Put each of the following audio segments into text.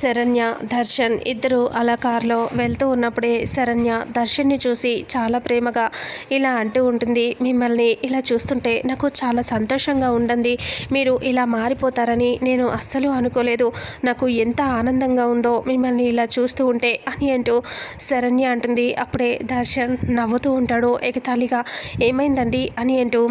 శరణ్య దర్శన్ ఇద్దరు అలా కారులో వెళ్తూ ఉన్నప్పుడే శరణ్య దర్శన్ని చూసి చాలా ప్రేమగా ఇలా అంటూ ఉంటుంది మిమ్మల్ని ఇలా చూస్తుంటే నాకు చాలా సంతోషంగా ఉండండి మీరు ఇలా మారిపోతారని నేను అస్సలు అనుకోలేదు. నాకు ఎంత ఆనందంగా ఉందో మిమ్మల్ని ఇలా చూస్తూ ఉంటే అని అంటూ శరణ్య అంటుంది. అప్పుడే దర్శన్ నవ్వుతూ ఉంటాడు. ఎగతాళిగా ఏమైందండి? అని అంటూ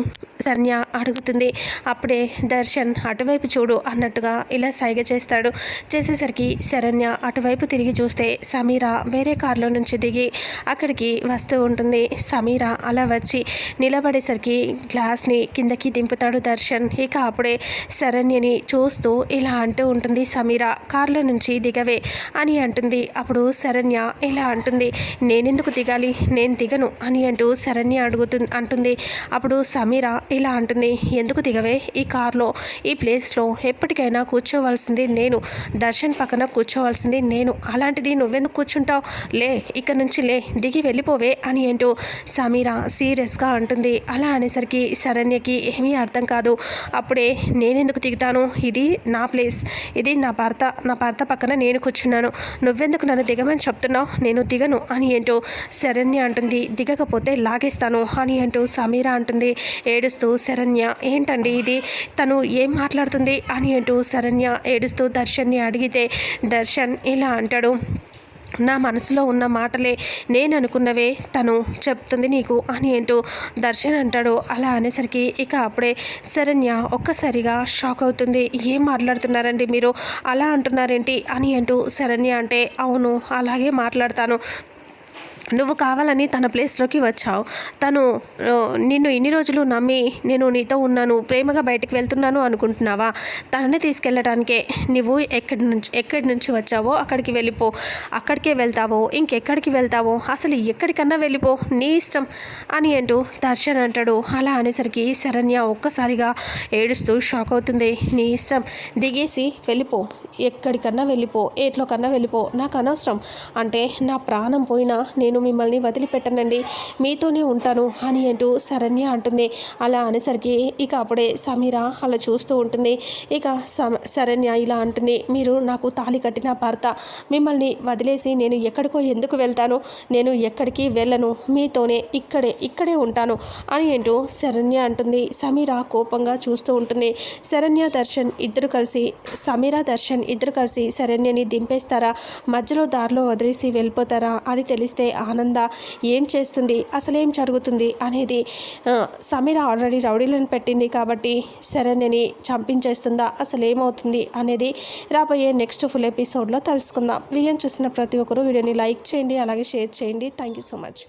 శరణ్య అడుగుతుంది. అప్పుడే దర్శన్ అటువైపు చూడు అన్నట్టుగా ఇలా సైగ చేస్తాడు. చేసేసరికి శరణ్య అటువైపు తిరిగి చూస్తే సమీర వేరే కారులో నుంచి దిగి అక్కడికి వస్తూ ఉంటుంది. సమీర అలా వచ్చి నిలబడేసరికి గ్లాస్ని కిందకి దింపుతాడు దర్శన్. ఇక అప్పుడే శరణ్యని చూస్తూ ఇలా అంటూ ఉంటుంది సమీర కారులో నుంచి దిగవే అని అంటుంది. అప్పుడు శరణ్య ఇలా అంటుంది నేనెందుకు దిగాలి? నేను దిగను అని అంటూ శరణ్య అడుగుతుంది అంటుంది. అప్పుడు సమీర ఇలా అంటుంది ఎందుకు దిగవే? ఈ కార్లో ఈ ప్లేస్లో ఎప్పటికైనా కూర్చోవలసింది నేను. దర్శన్ పక్కన కూర్చోవలసింది. నేను అలాంటిది నువ్వెందుకు కూర్చుంటావు? లే ఇక్కడ నుంచి లే దిగి వెళ్ళిపోవే అని ఏంటో సమీర సీరియస్గా అంటుంది. అలా అనేసరికి శరణ్యకి ఏమీ అర్థం కాదు. అప్పుడే నేనెందుకు దిగుతాను? ఇది నా ప్లేస్. ఇది నా భర్త. నా భర్త పక్కన నేను కూర్చున్నాను. నువ్వెందుకు నన్ను దిగమని చెప్తున్నావు? నేను దిగను అని ఏంటో శరణ్య అంటుంది. దిగకపోతే లాగేస్తాను అని అంటూ సమీర అంటుంది. ఏడుస్తూ శరణ్య ఏంటండి ఇది? తను ఏం మాట్లాడుతుంది? అని అంటూ శరణ్య ఏడుస్తూ దర్శన్ని అడిగితే దర్శన్ ఇలా అంటాడు నా మనసులో ఉన్న మాటలే నేను అనుకున్నవే తను చెప్తుంది నీకు అని ఏంటో దర్శన్ అంటాడు. అలా అనేసరికి ఇక అప్పుడే శరణ్య ఒక్కసారిగా షాక్ అవుతుంది. ఏం మాట్లాడుతున్నారండి మీరు? అలా అంటున్నారేంటి? అని అంటూ శరణ్య అంటే అవును అలాగే మాట్లాడతాను. నువ్వు కావాలని తన ప్లేస్లోకి వచ్చావు. తను నిన్ను ఇన్ని రోజులు నమ్మి నేను నీతో ఉన్నాను ప్రేమగా బయటకు వెళ్తున్నాను అనుకుంటున్నావా? తనని తీసుకెళ్ళడానికే నువ్వు ఎక్కడి నుంచి ఎక్కడి నుంచి వచ్చావో అక్కడికి వెళ్ళిపో. అక్కడికే వెళ్తావో ఇంకెక్కడికి వెళ్తావో అసలు ఎక్కడికన్నా వెళ్ళిపో నీ ఇష్టం అని అంటూ దర్శన్ అంటాడు. అలా అనేసరికి శరణ్య ఒక్కసారిగా ఏడుస్తూ షాక్ అవుతుంది. నీ ఇష్టం దిగేసి వెళ్ళిపో. ఎక్కడికన్నా వెళ్ళిపో ఏట్లోకన్నా వెళ్ళిపో. నాకు అనవసరం. అంటే నా ప్రాణం పోయినా నేను మిమ్మల్ని వదిలిపెట్టనండి. మీతోనే ఉంటాను అని అంటూ శరణ్య అంటుంది. అలా అనేసరికి ఇక అప్పుడే సమీర అలా చూస్తూ ఉంటుంది. ఇక శరణ్య ఇలా అంటుంది. మీరు నాకు తాళి కట్టిన భర్త. మిమ్మల్ని వదిలేసి నేను ఎక్కడికో ఎందుకు వెళ్తాను? నేను ఎక్కడికి వెళ్ళను. మీతోనే ఇక్కడే ఇక్కడే ఉంటాను అని అంటూ శరణ్య అంటుంది. సమీర కోపంగా చూస్తూ ఉంటుంది. శరణ్య దర్శన్ ఇద్దరు కలిసి సమీర దర్శన్ ఇద్దరు కలిసి శరణ్యని దింపేస్తారా? మధ్యలో దారిలో వదిలేసి వెళ్ళిపోతారా? అది తెలిస్తే ఆనంద ఏం చేస్తుంది? అసలేం జరుగుతుంది? అనేది సమీర ఆల్రెడీ రౌడీలను పెట్టింది కాబట్టి శరణ్యని చంపించేస్తుందా? అసలు ఏమవుతుంది అనేది రాబోయే నెక్స్ట్ ఫుల్ ఎపిసోడ్లో తెలుసుకుందాం. వీడియోని చూసిన ప్రతి ఒక్కరూ వీడియోని లైక్ చేయండి అలాగే షేర్ చేయండి. Thank you so much